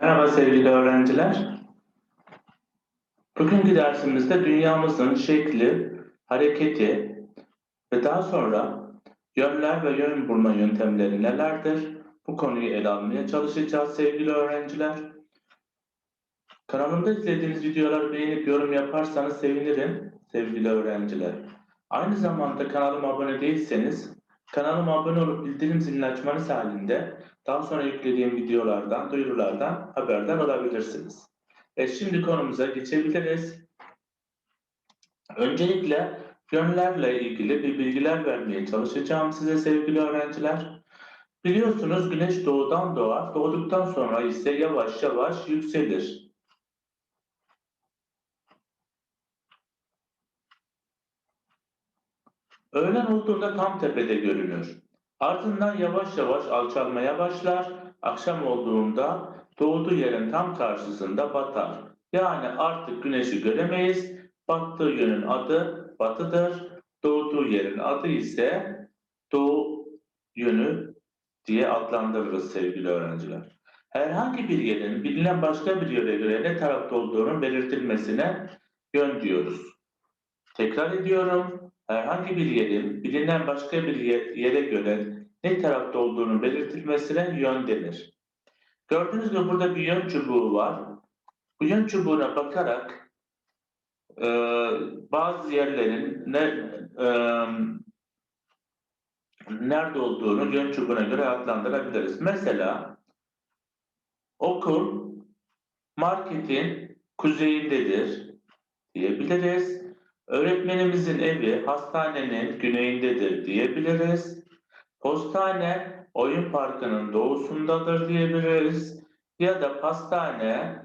Merhaba sevgili öğrenciler. Bugünkü dersimizde dünyamızın şekli, hareketi ve daha sonra yönler ve yön bulma yöntemleri nelerdir? Bu konuyu ele almaya çalışacağız sevgili öğrenciler. Kanalımda izlediğiniz videoları beğenip yorum yaparsanız sevinirim sevgili öğrenciler. Aynı zamanda kanalıma abone değilseniz kanalıma abone olup bildirim zilini açmanız halinde daha sonra yüklediğim videolardan, duyurulardan haberdar olabilirsiniz. E şimdi konumuza geçebiliriz. Öncelikle yönlerle ilgili bir bilgiler vermeye çalışacağım size sevgili öğrenciler. Biliyorsunuz güneş doğudan doğar, doğduktan sonra ise yavaş yavaş yükselir. Öğlen olduğunda tam tepede görünür. Ardından yavaş yavaş alçalmaya başlar. Akşam olduğunda doğduğu yerin tam karşısında batar. Yani artık güneşi göremeyiz. Battığı yönün adı batıdır. Doğduğu yerin adı ise doğu yönü diye adlandırırız sevgili öğrenciler. Herhangi bir yerin bilinen başka bir yöre göre ne tarafta olduğunun belirtilmesine yön diyoruz. Tekrar ediyorum. Herhangi bir yerin bilinen başka bir yere göre ne tarafta olduğunu belirtilmesine yön denir. Gördüğünüz gibi burada bir yön çubuğu var. Bu yön çubuğuna bakarak e, bazı yerlerin ne, e, nerede olduğunu yön çubuğuna göre adlandırabiliriz. Mesela okul marketin kuzeyindedir diyebiliriz. Öğretmenimizin evi hastanenin güneyindedir diyebiliriz. Postane oyun parkının doğusundadır diyebiliriz. Ya da pastane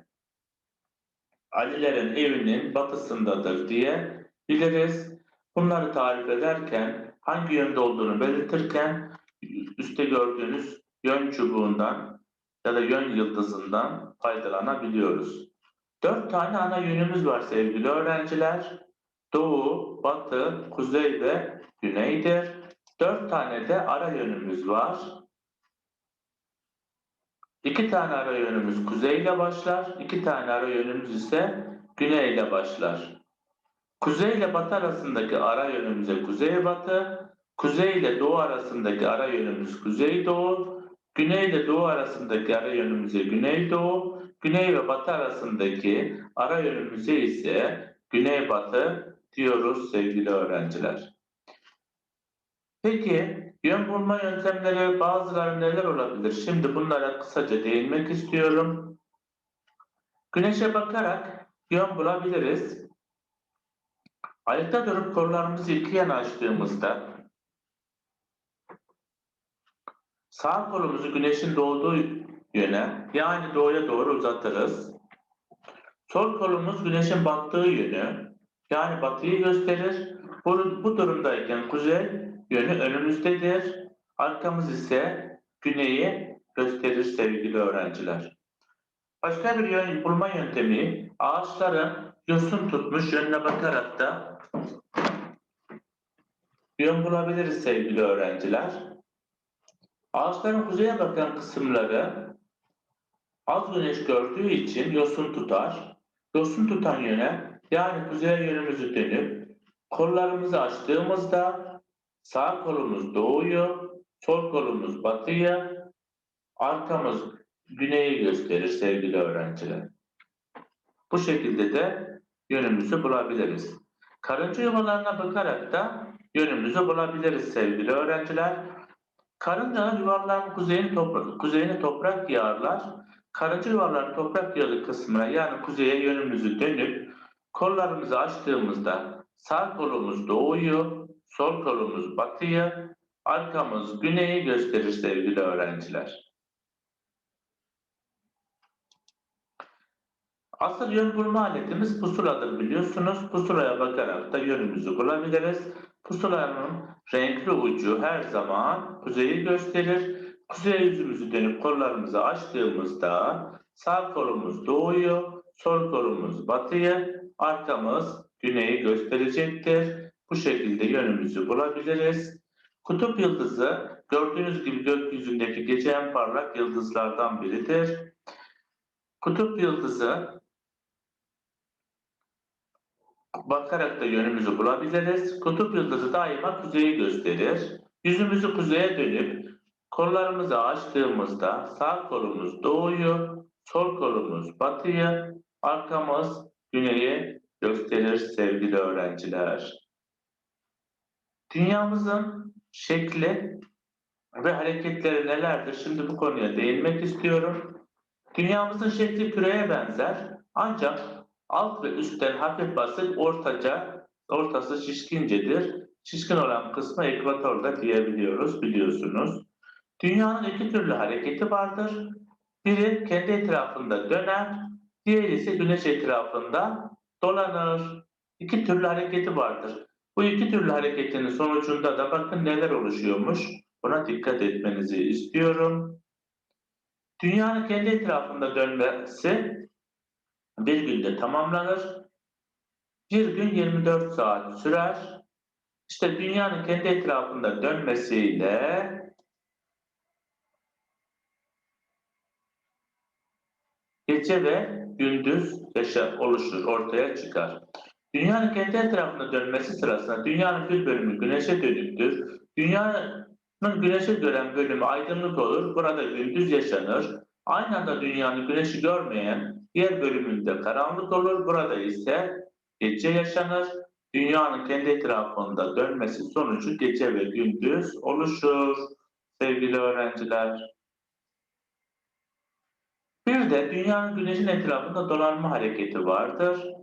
Alilerin evinin batısındadır diye biliriz. Bunları tarif ederken hangi yönde olduğunu belirtirken üstte gördüğünüz yön çubuğundan ya da yön yıldızından faydalanabiliyoruz. Dört tane ana yönümüz var sevgili öğrenciler. Doğu, batı, kuzey ve güneydir. Dört tane de ara yönümüz var. İki tane ara yönümüz kuzey ile başlar. iki tane ara yönümüz ise güney ile başlar. Kuzey ile batı arasındaki ara yönümüze kuzey batı. Kuzey ile doğu arasındaki ara yönümüz kuzey doğu. Güney ile doğu arasındaki ara yönümüze güney doğu. Güney ve batı arasındaki ara yönümüze ise güney batı diyoruz sevgili öğrenciler. Peki yön bulma yöntemleri bazıları neler olabilir? Şimdi bunlara kısaca değinmek istiyorum. Güneşe bakarak yön bulabiliriz. Ayakta durup kollarımızı iki yana açtığımızda sağ kolumuzu güneşin doğduğu yöne yani doğuya doğru uzatırız. Sol kolumuz güneşin battığı yönü yani batıyı gösterir. Bu, bu durumdayken kuzey yönü önümüzdedir. Arkamız ise güneyi gösterir sevgili öğrenciler. Başka bir yön bulma yöntemi ağaçların yosun tutmuş yönüne bakarak da yön bulabiliriz sevgili öğrenciler. Ağaçların kuzeye bakan kısımları az güneş gördüğü için yosun tutar. Yosun tutan yöne yani kuzeye yönümüzü dönüp kollarımızı açtığımızda Sağ kolumuz doğuyu, sol kolumuz batıyı, arkamız güneyi gösterir sevgili öğrenciler. Bu şekilde de yönümüzü bulabiliriz. Karınca yuvalarına bakarak da yönümüzü bulabiliriz sevgili öğrenciler. Karıncanın yuvarlarının kuzeyini toprak, kuzeyine toprak yağarlar. Karınca yuvarlarının toprak yağlı kısmına yani kuzeye yönümüzü dönüp kollarımızı açtığımızda sağ kolumuz doğuyu, sol kolumuz batıyı, arkamız güneyi gösterir sevgili öğrenciler. Asıl yön bulma aletimiz pusuladır biliyorsunuz. Pusulaya bakarak da yönümüzü bulabiliriz. Pusulanın renkli ucu her zaman kuzeyi gösterir. Kuzey yüzümüzü dönüp kollarımızı açtığımızda sağ kolumuz doğuyu, sol kolumuz batıyı, arkamız güneyi gösterecektir. Bu şekilde yönümüzü bulabiliriz. Kutup yıldızı gördüğünüz gibi gökyüzündeki gece en parlak yıldızlardan biridir. Kutup yıldızı bakarak da yönümüzü bulabiliriz. Kutup yıldızı daima kuzeyi gösterir. Yüzümüzü kuzeye dönüp kollarımızı açtığımızda sağ kolumuz doğuyu, sol kolumuz batıyı, arkamız güneyi gösterir sevgili öğrenciler. Dünyamızın şekli ve hareketleri nelerdir? Şimdi bu konuya değinmek istiyorum. Dünyamızın şekli küreye benzer ancak alt ve üstten hafif basık ortaca, ortası şişkincedir. Şişkin olan kısmı ekvatorda diyebiliyoruz biliyorsunuz. Dünyanın iki türlü hareketi vardır. Biri kendi etrafında döner, diğeri ise güneş etrafında dolanır. İki türlü hareketi vardır. Bu iki türlü hareketin sonucunda da bakın neler oluşuyormuş. Buna dikkat etmenizi istiyorum. Dünyanın kendi etrafında dönmesi bir günde tamamlanır. Bir gün 24 saat sürer. İşte dünyanın kendi etrafında dönmesiyle gece ve gündüz yaşa oluşur, ortaya çıkar. Dünyanın kendi etrafında dönmesi sırasında dünyanın bir bölümü güneşe dönüktür. Dünyanın güneşe gören bölümü aydınlık olur. Burada gündüz yaşanır. Aynı anda dünyanın güneşi görmeyen diğer bölümünde karanlık olur. Burada ise gece yaşanır. Dünyanın kendi etrafında dönmesi sonucu gece ve gündüz oluşur. Sevgili öğrenciler. Bir de dünyanın güneşin etrafında dolanma hareketi vardır.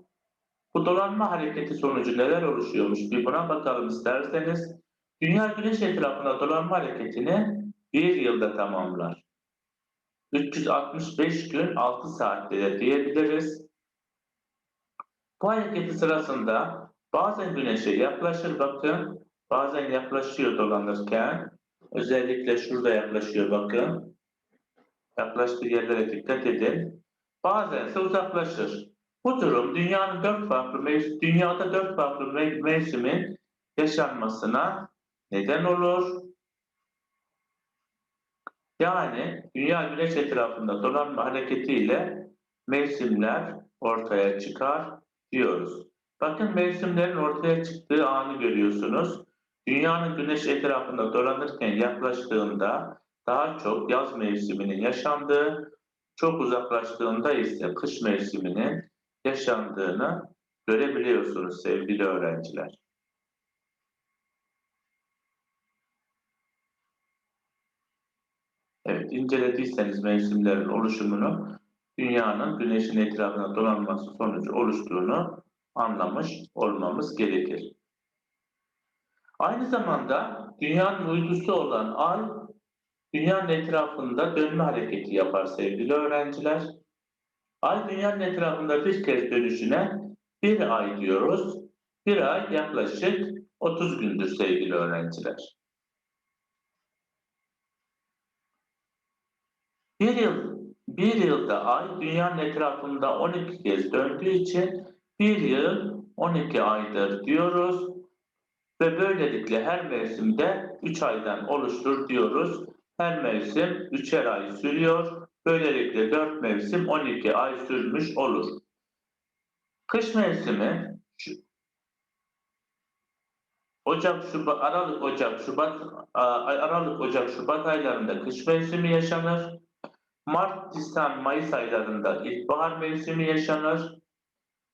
Bu dolanma hareketi sonucu neler oluşuyormuş bir buna bakalım isterseniz. Dünya güneş etrafında dolanma hareketini bir yılda tamamlar. 365 gün 6 saatte de diyebiliriz. Bu hareketi sırasında bazen güneşe yaklaşır bakın. Bazen yaklaşıyor dolanırken. Özellikle şurada yaklaşıyor bakın. Yaklaştığı yerlere dikkat edin. Bazen ise uzaklaşır. Bu durum dünyanın dört farklı mev- dünyada dört farklı mev- mevsimin yaşanmasına neden olur. Yani dünya güneş etrafında dolanma hareketiyle mevsimler ortaya çıkar diyoruz. Bakın mevsimlerin ortaya çıktığı anı görüyorsunuz. Dünyanın güneş etrafında dolanırken yaklaştığında daha çok yaz mevsiminin yaşandığı, çok uzaklaştığında ise kış mevsiminin yaşandığını görebiliyorsunuz sevgili öğrenciler. Evet, incelediyseniz mevsimlerin oluşumunu dünyanın güneşin etrafına dolanması sonucu oluştuğunu anlamış olmamız gerekir. Aynı zamanda dünyanın uydusu olan ay dünyanın etrafında dönme hareketi yapar sevgili öğrenciler. Ay dünyanın etrafında bir kez dönüşüne bir ay diyoruz. Bir ay yaklaşık 30 gündür sevgili öğrenciler. Bir yıl, bir yılda ay dünyanın etrafında 12 kez döndüğü için bir yıl 12 aydır diyoruz. Ve böylelikle her mevsimde 3 aydan oluştur diyoruz. Her mevsim 3'er ay sürüyor. Böylelikle 4 mevsim 12 ay sürmüş olur. Kış mevsimi Ocak, Şubat, Aralık, Ocak, Şubat, Aralık, Ocak, Şubat aylarında kış mevsimi yaşanır. Mart, Nisan, Mayıs aylarında ilkbahar mevsimi yaşanır.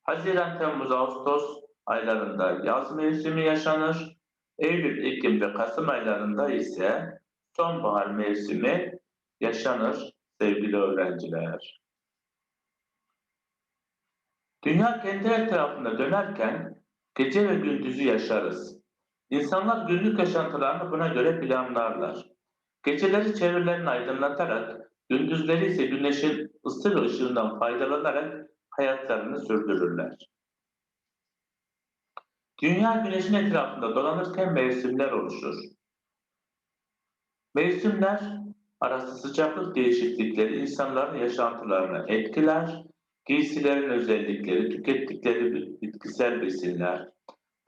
Haziran, Temmuz, Ağustos aylarında yaz mevsimi yaşanır. Eylül, Ekim ve Kasım aylarında ise sonbahar mevsimi yaşanır sevgili öğrenciler. Dünya kendi etrafında dönerken gece ve gündüzü yaşarız. İnsanlar günlük yaşantılarını buna göre planlarlar. Geceleri çevrelerini aydınlatarak, gündüzleri ise güneşin ısı ve ışığından faydalanarak hayatlarını sürdürürler. Dünya güneşin etrafında dolanırken mevsimler oluşur. Mevsimler arası sıcaklık değişiklikleri insanların yaşantılarını etkiler, giysilerin özellikleri, tükettikleri bitkisel besinler,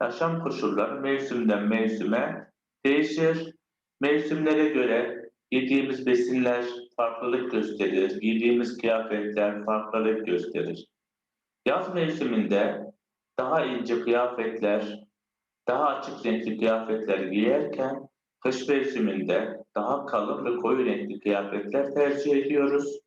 yaşam koşulları mevsimden mevsime değişir. Mevsimlere göre yediğimiz besinler farklılık gösterir, giydiğimiz kıyafetler farklılık gösterir. Yaz mevsiminde daha ince kıyafetler, daha açık renkli kıyafetler giyerken kış mevsiminde daha kalın ve koyu renkli kıyafetler tercih ediyoruz.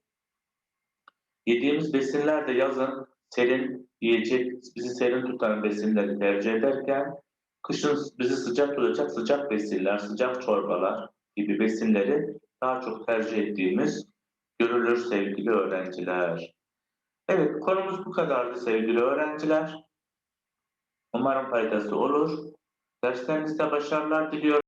Yediğimiz besinler de yazın serin yiyecek, bizi serin tutan besinleri tercih ederken kışın bizi sıcak tutacak sıcak besinler, sıcak çorbalar gibi besinleri daha çok tercih ettiğimiz görülür sevgili öğrenciler. Evet, konumuz bu kadardı sevgili öğrenciler. Umarım faydası olur. Derslerinizde başarılar diliyorum.